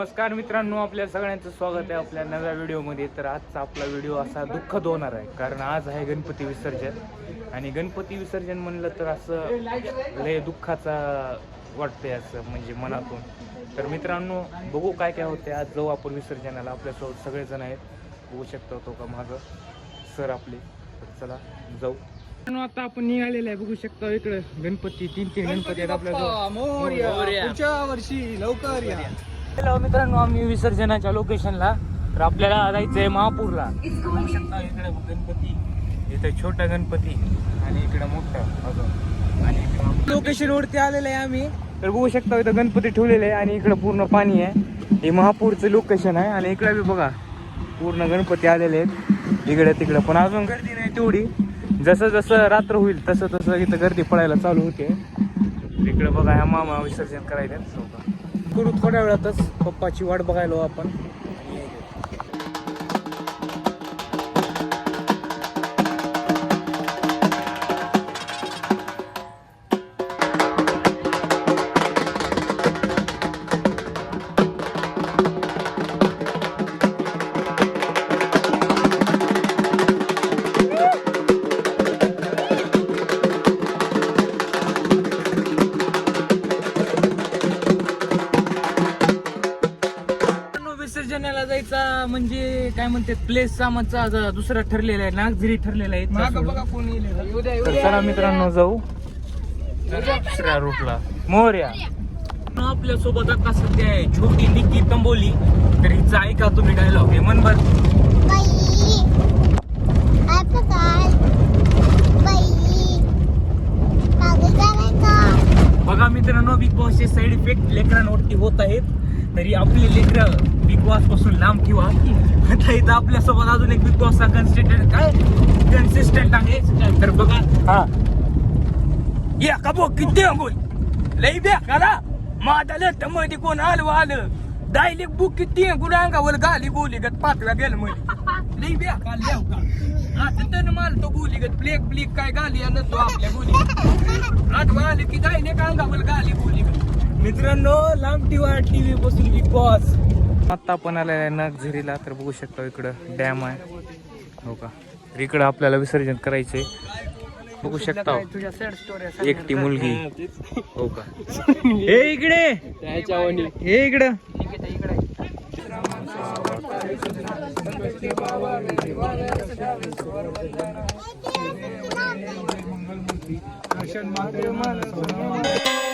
नमस्कार मित्रांनो आपल्या सगळ्यांचं स्वागत आहे आपल्या नव्या व्हिडिओमध्ये. तर आजचा आपला व्हिडिओ असा दुःखद होणार आहे कारण आज आहे गणपती विसर्जन. आणि गणपती विसर्जन म्हणलं तर असं लय दुःखाचा वाटतंय असं म्हणजे मनातून. तर मित्रांनो बघू काय काय होते आज जाऊ आपण विसर्जनाला. आपल्यासोबत सगळेजण आहेत. बघू शकतो तो का मागं. सर आपले. तर चला जाऊ. आता आपण निघालेलं आहे. बघू शकता इकडे गणपती तीन तीन गणपती आहेत आपल्या वर्षी लवकर या. हॅलो मित्रांनो आम्ही विसर्जनाच्या लोकेशनला तर आपल्याला जायचंय महापूरला. बघू शकता इकडे गणपती इथे छोटा गणपती आणि इकडे मोठा अजून. आणि लोकेशन वरती आलेलं आहे आम्ही. तर बघू शकता इथं गणपती ठेवलेले आहे आणि इकडं पूर्ण पाणी आहे. हे महापूरचं लोकेशन आहे आणि इकडे बी बघा पूर्ण गणपती आलेले आहेत. इकडे तिकडे पण अजून गर्दी नाही तेवढी. जसं जसं रात्र होईल तसं तसं इथं गर्दी पडायला चालू होते. इकडे बघा ह्या मामा विसर्जन करायचं करू थोड्या वेळातच पप्पाची वाट बघायलो आपण. म्हणजे काय म्हणते प्लेस सामानचा आता दुसरा ठरलेला आहे नागझिरी ठरलेला आहे. माग इथला बघा कोणी येईल. उद्या तर चला मित्रांनो जाऊ. दुसऱ्या रूटला मोर्या. आपल्यासोबत आता सध्या आहे छोटी निक्की तंबोली. तर हिचा ऐका तुम्ही डायलॉग हे मन बर. बघा मित्रांनो बिग बॉसचे साईड इफेक्ट लेकरांवरती होत आहेत. तरी आपले लेकर बिग बॉसपासून लांब ठेवा आता इथं आपल्यासोबत अजून एक बिग बॉस चा कन्सिस्टंट काय? कन्सिस्टंट आहे. तर बघा. हा. या का बो किती बोल लई द्या करा. माझ्या मध्ये कोण आलं आलं डायलेक्ट बुक किती अंगावर गाली गोली गत पाचव्या गेलं मध्ये लई द्या का लिहाव का आता तन माल तो गोली गत ब्लेक ब्लिक काय गाली आणत तो आपल्या गोली. आठवा आले की एका अंगावर गाली गोली गत. मित्रांनो लांब टीव्हा टीव्ही बसून बिग बॉस आत्ता आपण आलेला आहे नागझरीला तर बघू शकतो इकडं डॅम आहे. हो का? तर इकडं आपल्याला विसर्जन करायचंय. बघू शकता हो. एकटी मुलगी. हो का? हे इकडे! हे इकडं. फायनली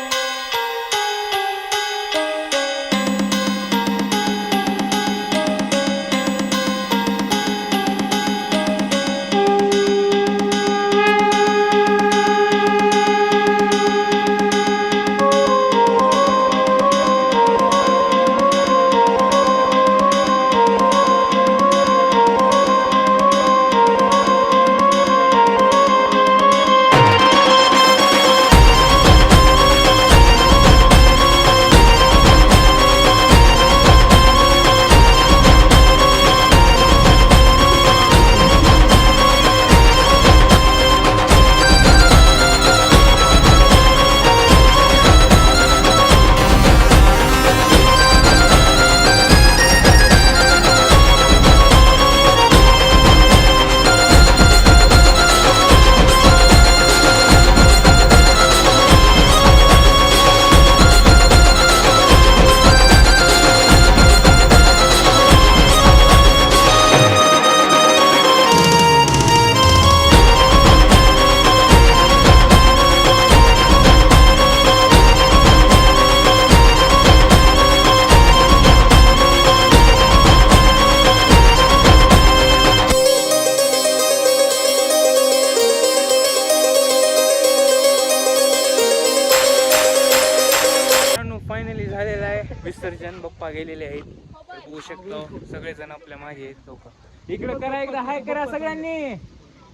विसर्जन बाप्पा गेलेले आहेत. बघू शकतो सगळेजण आपल्या मागे आहेत चौका इकडे करा एकदा हाय करा सगळ्यांनी.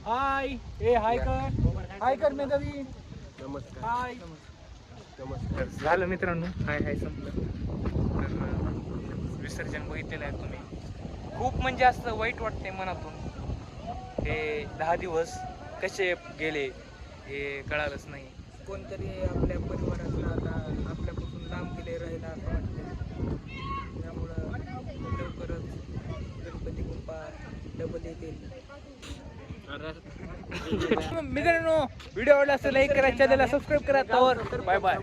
हाय. ए हाय कर. हाय कर मेधावी. हाय. तर झालं मित्रांनो. हाय हाय संपलं. विसर्जन बघितलेलं आहे तुम्ही. खूप म्हणजे असं वाईट वाटते मनातून. हे दहा दिवस कसे गेले हे कळालंच नाही. कोणतरी आपल्या परिवारातला आता लांब गेले राहिला असं वाटतं त्यामुळं लवकरच गणपती गुंपा डबल येतील. मित्रांनो व्हिडिओ आवडला असं लाईक करा चॅनलला सबस्क्राईब करा तर बाय बाय